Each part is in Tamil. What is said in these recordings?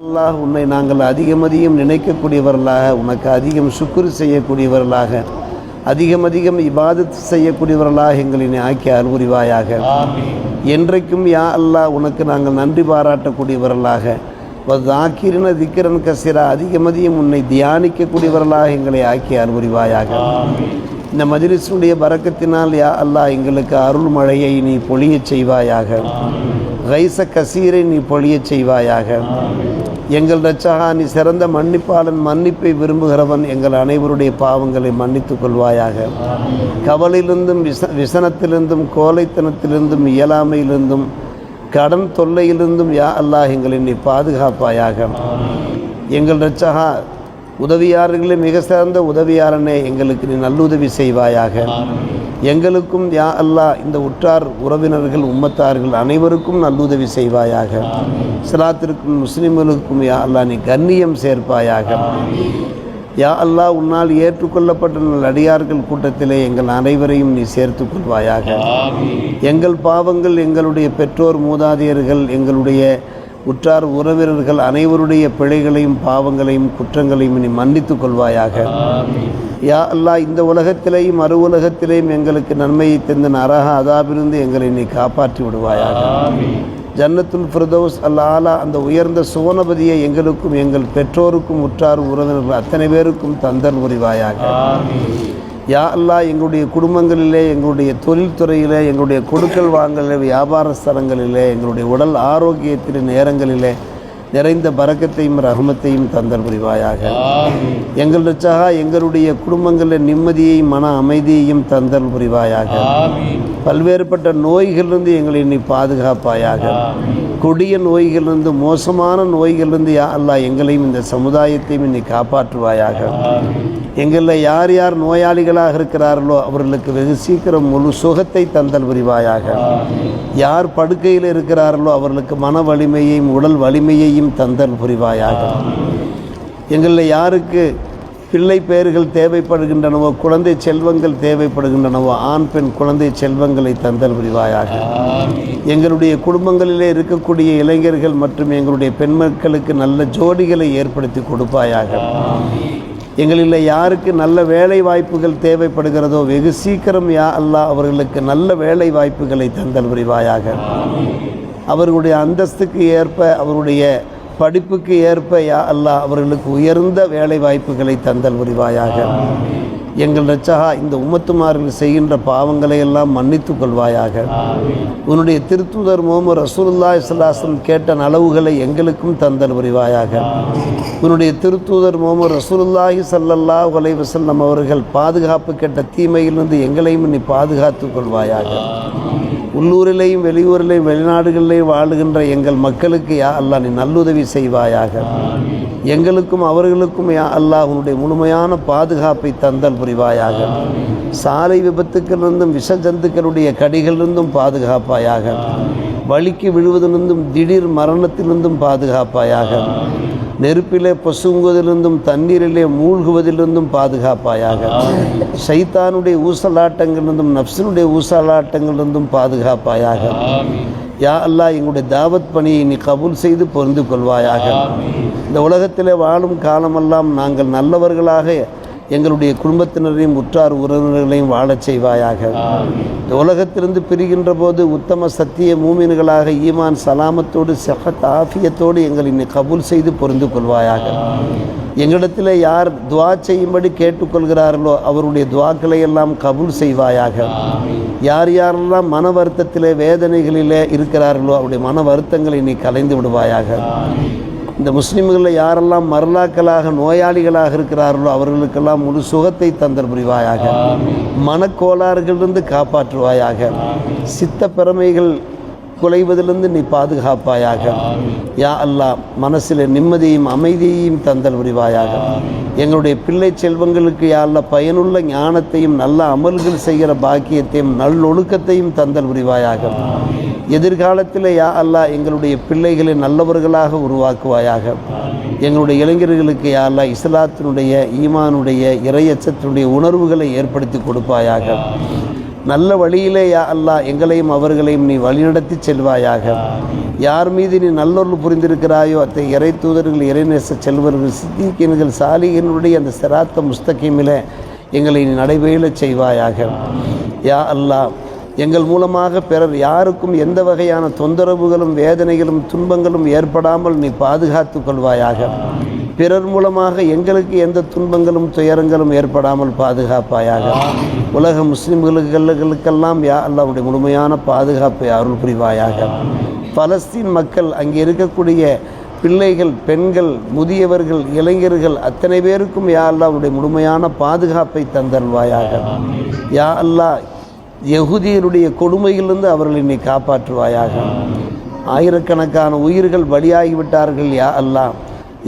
அல்லாஹ் உன்னை நாங்கள் அதிகம் அதிகம் நினைக்கக்கூடியவர்களாக உனக்கு அதிகம் சுக்குரு செய்யக்கூடியவர்களாக அதிகம் அதிகம் இபாதத் செய்யக்கூடியவர்களாக எங்களை நீ ஆக்கி அருள்புரிவாயாக. என்றைக்கும் யா அல்லாஹ் உனக்கு நாங்கள் நன்றி பாராட்டக்கூடியவர்களாக தாக்கிரின திக்கிரன் கசிரா அதிகம் அதிகம் உன்னை தியானிக்கக்கூடியவர்களாக எங்களை ஆக்கி அருள்புரிவாயாக. இந்த மஜ்லிஸுடைய பறக்கத்தினால் யா அல்லாஹ் எங்களுக்கு அருள் மழையை நீ பொழியச் செய்வாயாக. கைச கசீரை நீ பொழியச் செய்வாயாக. எங்கள் ரச்சகா நீ சிறந்த மன்னிப்பாளன் மன்னிப்பை விரும்புகிறவன் எங்கள் அனைவருடைய பாவங்களை மன்னித்துக் கொள்வாயாக. கவலையிலிருந்தும் விச விசனத்திலிருந்தும் கோலைத்தனத்திலிருந்தும் இயலாமையிலிருந்தும் கடன் தொல்லையிலிருந்தும் யா அல்லாஹ் எங்களை நீ பாதுகாப்பாயாக. எங்கள் ரச்சகா உதவியாளர்களே மிக சிறந்த உதவியாளனே எங்களுக்கு நீ நல்லுதவி செய்வாயாக. எங்களுக்கும் யா அல்லாஹ் இந்த உற்றார் உறவினர்கள் உம்மத்தார்கள் அனைவருக்கும் நல்லுதவி செய்வாயாக. சிலாத்திற்கும் முஸ்லிம்களுக்கும் யா அல்லாஹ் நீ கண்ணியம் சேர்ப்பாயாக. யா அல்லாஹ் உன்னால் ஏற்றுக்கொள்ளப்பட்ட நல் அடியார்கள் கூட்டத்திலே எங்கள் அனைவரையும் நீ சேர்த்துக் கொள்வாயாக. எங்கள் பாவங்கள் எங்களுடைய பெற்றோர் மூதாதையர்கள் எங்களுடைய உற்றார் உறவினர்கள் அனைவருடைய பிழைகளையும் பாவங்களையும் குற்றங்களையும் நீ மன்னித்துக் கொள்வாயாக. யா அல்லாஹ் இந்த உலகத்திலேயும் மறு உலகத்திலேயும் எங்களுக்கு நன்மையை தந்த நரக அதாபிருந்து எங்களை நீ காப்பாற்றி விடுவாயாக. ஜன்னத்துல் ஃபிர்தௌஸ் அல் ஆலா அந்த உயர்ந்த சுவனபதியை எங்களுக்கும் எங்கள் பெற்றோருக்கும் உற்றார் உறவினர்கள் அத்தனை பேருக்கும் தந்தல் புரிவாயாக. யா அல்லாஹ் எங்களுடைய குடும்பங்களிலே எங்களுடைய தொழில்துறையிலே எங்களுடைய கொடுக்கல் வாங்கலிலே வியாபார ஸ்தலங்களிலே எங்களுடைய உடல் ஆரோக்கியத்தின் நேரங்களிலே நிறைந்த பறக்கத்தையும் ரஹமத்தையும் தந்தல் புரிவாயாக. எங்கள் ரச்சகா எங்களுடைய குடும்பங்களில் நிம்மதியையும் மன அமைதியையும் தந்தல் புரிவாயாக. பல்வேறுபட்ட நோய்களிலிருந்து எங்களை நீ பாதுகாப்பாயாக. கொடிய நோய்களிலிருந்து மோசமான நோய்களிலிருந்து யா அல்லாஹ் எங்களையும் இந்த சமுதாயத்தையும் நீ காப்பாற்றுவாயாக. எங்களில் யார் யார் நோயாளிகளாக இருக்கிறார்களோ அவர்களுக்கு வெகு சீக்கிரம் முழு சுகத்தை தந்தல் புரிவாயாக. யார் படுக்கையில் இருக்கிறார்களோ அவர்களுக்கு மன வலிமையையும் உடல் வலிமையையும் தந்தல் புரிவாயாக. எங்களில் யாருக்கு பிள்ளை பெயர்கள் தேவைப்படுகின்றனவோ குழந்தை செல்வங்கள் தேவைப்படுகின்றனவோ ஆண் பெண் குழந்தை செல்வங்களை தந்தல் புரிவாயாக. எங்களுடைய குடும்பங்களிலே இருக்கக்கூடிய இளைஞர்கள் மற்றும் எங்களுடைய பெண் மக்களுக்கு நல்ல ஜோடிகளை ஏற்படுத்தி கொடுப்பாயாக. எங்களில் யாருக்கு நல்ல வேலை வாய்ப்புகள் தேவைப்படுகிறதோ வெகு சீக்கிரம் யா அல்லா அவர்களுக்கு நல்ல வேலை வாய்ப்புகளை தந்தல் புரிவாயாக. அவர்களுடைய அந்தஸ்துக்கு ஏற்ப அவருடைய படிப்புக்கு ஏற்ப யா அல்லா அவர்களுக்கு உயர்ந்த வேலை வாய்ப்புகளை தந்தல் புரிவாயாக. எங்கள் ரச்சகா இந்த உம்மத்துமார்கள் செய்கின்ற பாவங்களை எல்லாம் மன்னித்துக் கொள்வாயாக. உன்னுடைய திருத்துதர் முகமது ரசூலுல்லா இஸ்லாசம் கேட்ட நலவுகளை எங்களுக்கும் தந்தல் புரிவாயாக. உன்னுடைய திருத்தூதர் முகமது ரசூலுல்லாஹி ஸல்லல்லாஹு அலைஹி வஸல்லம் அவர்கள் பாதுகாப்பு கேட்ட தீமையிலிருந்து எங்களையும் நீ பாதுகாத்துக் கொள்வாயாக. உள்ளூரிலேயும் வெளியூரிலேயும் வெளிநாடுகளிலேயும் வாழுகின்ற எங்கள் மக்களுக்கு யா அல்லாஹ் நீ நல்லுதவி செய்வாயாக. எங்களுக்கும் அவர்களுக்கும் யா அல்லாஹ் உன்னுடைய முழுமையான பாதுகாப்பை தந்தல் புரிவாயாக சாலை விபத்துக்களிலிருந்தும் விஷ ஜந்துக்களுடைய கடிகளிலிருந்தும் பாதுகாப்பாயாக. வழிக்கு விழுவதிலிருந்தும் திடீர் மரணத்திலிருந்தும் பாதுகாப்பாயாக. நெருப்பிலே பசுங்குவதிலிருந்தும் தண்ணீரிலே மூழ்குவதிலிருந்தும் பாதுகாப்பாயாக. சைத்தானுடைய ஊசலாட்டங்களிலிருந்தும் நப்சினுடைய ஊசலாட்டங்களிலிருந்தும் பாதுகாப்பாயாக. யா அல்லா எங்களுடைய தாவத் பணியை நீ கபூல் செய்து பொருந்து கொள்வாயாக இந்த உலகத்திலே வாழும் காலமெல்லாம் நாங்கள் நல்லவர்களாக எங்களுடைய குடும்பத்தினரையும் உற்றார் உறவினர்களையும் வாழச் செய்வாயாக. இந்த உலகத்திலிருந்து பிரிகின்ற போது உத்தம சத்திய மூமின்களாக ஈமான் சலாமத்தோடு செஹத் ஆஃபியத்தோடு எங்களை நீ கபூல் செய்து பொருந்து கொள்வாயாக. எங்களிடத்தில் யார் துவா செய்யும்படி கேட்டுக்கொள்கிறார்களோ அவருடைய துவாக்களை எல்லாம் கபூல் செய்வாயாக. யார் யாரெல்லாம் மன வருத்தத்திலே வேதனைகளிலே இருக்கிறார்களோ அவருடைய மன வருத்தங்களை நீ கலைந்து விடுவாயாக. இந்த முஸ்லிம்களில் யாரெல்லாம் மரலாக்களாக நோயாளிகளாக இருக்கிறார்களோ அவர்களுக்கெல்லாம் முழு சுகத்தை தந்தர் புரிவாயாக மனக்கோளாறுகளிலிருந்து காப்பாற்றுவாயாக. சித்த பெருமைகள் குலைவதிலிருந்து நீ பாதுகாப்பாயாக. யா அல்லாஹ் மனசில் நிம்மதியையும் அமைதியையும் தந்தல் புரிவாயாக. எங்களுடைய பிள்ளை செல்வங்களுக்கு யா பயனுள்ள ஞானத்தையும் நல்ல அமல்கள் செய்கிற பாக்கியத்தையும் நல்லொழுக்கத்தையும் தந்தல் புரிவாயாக. எதிர்காலத்தில் யா அல்லாஹ் எங்களுடைய பிள்ளைகளை நல்லவர்களாக உருவாக்குவாயாக. எங்களுடைய இளைஞர்களுக்கு யா இஸ்லாத்தினுடைய ஈமானுடைய இறையச்சத்தினுடைய உணர்வுகளை ஏற்படுத்தி கொடுப்பாயாக. நல்ல வழியிலே யா அல்லாஹ் எங்களையும் அவர்களையும் நீ வழிநடத்தி செல்வாயாக. யார் மீது நீ நல்லொருள் புரிந்திருக்கிறாயோ அத்தை இறை தூதர்கள் இறைநேச செல்வர்கள் சித்திகீன்கள் சாலிகனுடைய அந்த சிராத்த முஸ்தகிமிலே எங்களை நீ நடைபெயலச் செய்வாயாக. யா அல்லாஹ் எங்கள் மூலமாக பிறர் யாருக்கும் எந்த வகையான தொந்தரவுகளும் வேதனைகளும் துன்பங்களும் ஏற்படாமல் நீ பாதுகாத்து கொள்வாயாக. பிறர் மூலமாக எங்களுக்கு எந்த துன்பங்களும் துயரங்களும் ஏற்படாமல் பாதுகாப்பாயாக. உலக முஸ்லிம்களுக்கெல்லாம் யா அல்லாவுடைய முழுமையான பாதுகாப்பை அருள் புரிவாயாக. பலஸ்தீன் மக்கள் அங்கே இருக்கக்கூடிய பிள்ளைகள் பெண்கள் முதியவர்கள் இளைஞர்கள் அத்தனை பேருக்கும் யா அல்லாவுடைய முழுமையான பாதுகாப்பை தந்தல்வாயாக யா அல்லாஹ் யகுதியருடைய கொடுமையிலிருந்து அவர்களை நீ காப்பாற்றுவாயாக. ஆயிரக்கணக்கான உயிர்கள் பலியாகிவிட்டார்கள் யா அல்லா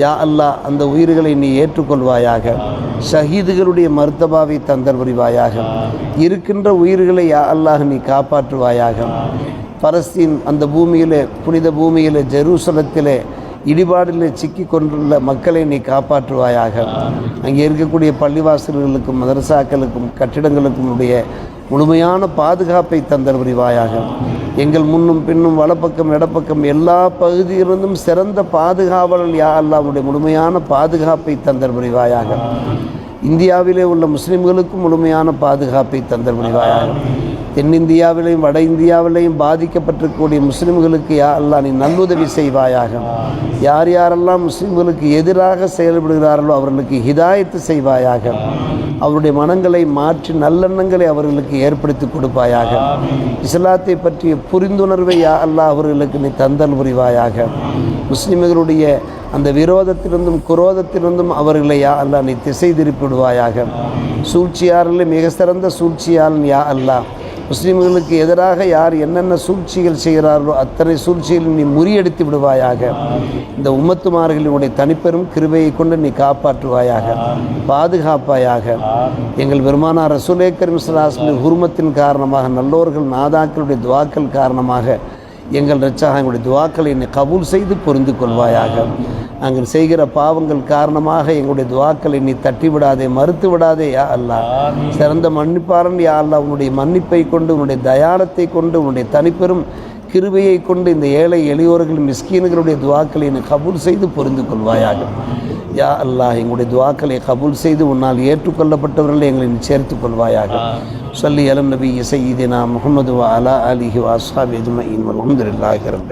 யா அல்லாஹ் அந்த உயிர்களை நீ ஏற்றுக்கொள்வாயாக. ஷஹீதுகளுடைய மருத்தபாவை தந்தர் புரிவாயாக இருக்கின்ற உயிர்களை யா அல்லாஹ் நீ காப்பாற்றுவாயாக. பலஸ்தீன் அந்த பூமியிலே புனித பூமியிலே ஜெருசலத்திலே இடிபாடில் சிக்கி கொண்டுள்ள மக்களை நீ காப்பாற்றுவாயாக. அங்கே இருக்கக்கூடிய பள்ளிவாசல்களுக்கும் மதரசாக்களுக்கும் கட்டிடங்களுக்கும் உடைய முழுமையான பாதுகாப்பை தந்தர் எங்கள் முன்னும் பின்னும் வலப்பக்கம் இடப்பக்கம் எல்லா பகுதியிலிருந்தும் சிறந்த பாதுகாவலர் யா அல்லாவுடைய முழுமையான பாதுகாப்பை தந்தர் இந்தியாவிலே உள்ள முஸ்லிம்களுக்கும் முழுமையான பாதுகாப்பை தந்தர் தென்னிந்தியாவிலையும் வட இந்தியாவிலையும் பாதிக்கப்பட்டிருக்கக்கூடிய முஸ்லிம்களுக்கு யா அல்லாஹ் நீ நல்லுதவி செய்வாயாக. யார் யாரெல்லாம் முஸ்லிம்களுக்கு எதிராக செயல்படுகிறார்களோ அவர்களுக்கு ஹிதாயத்து செய்வாயாக. அவருடைய மனங்களை மாற்றி நல்லெண்ணங்களை அவர்களுக்கு ஏற்படுத்தி கொடுப்பாயாக. இஸ்லாத்தை பற்றிய புரிந்துணர்வை யா அல்லா அவர்களுக்கு நீ தந்தல் புரிவாயாக. முஸ்லிம்களுடைய அந்த விரோதத்திலிருந்தும் குரோதத்திலிருந்தும் அவர்களை யா அல்லா நீ திசை திருப்பிடுவாயாக சூழ்ச்சியாரில் மிக சிறந்த சூழ்ச்சியாளன் யா அல்லா முஸ்லீம்களுக்கு எதிராக யார் என்னென்ன சூழ்ச்சிகள் செய்கிறார்களோ அத்தனை சூழ்ச்சிகள் நீ முறியடித்து விடுவாயாக. இந்த உம்மத்துமார்களினுடைய தனிப்பெரும் கிருபையை கொண்டு நீ காப்பாற்றுவாயாக. பாதுகாப்பாயாக. எங்கள் பெருமானார் ரசூலே கரீம் குருமத்தின் காரணமாக நல்லோர்கள் நாதாக்களுடைய துவாக்கள் காரணமாக எங்கள் ரச்சாக எங்களுடைய துவாக்களை என்னை கபூல் செய்து புரிந்து கொள்வாயாக. நாங்கள் செய்கிற பாவங்கள் காரணமாக எங்களுடைய துவாக்களை நீ தட்டி விடாதே மறுத்து விடாதே யா அல்லாஹ். சிறந்த மன்னிப்பாரன் யா அல்லாஹ். உன்னுடைய மன்னிப்பை கொண்டு உன்னுடைய தயாளத்தை கொண்டு உன்னுடைய தனிப்பெரும் கிருபையை கொண்டு இந்த ஏழை எளியோர்கள் மிஸ்கீன்களுடைய துவாக்களை நீ கபூல் செய்து புரிந்து கொள்வாயாக. யா அல்லாஹ் எங்களுடைய துவாக்களை கபூல் செய்து உன்னால் ஏற்றுக்கொள்ளப்பட்டவர்களை எங்களை நீ சேர்த்துக் கொள்வாயாக. சொல்லி அலம் நபி இசையிதினா முகமது அலா அலிஹி வாஸ்ஹாபி அஜ்மயின் அல்ஹம்துலில்லாஹி ரப்பி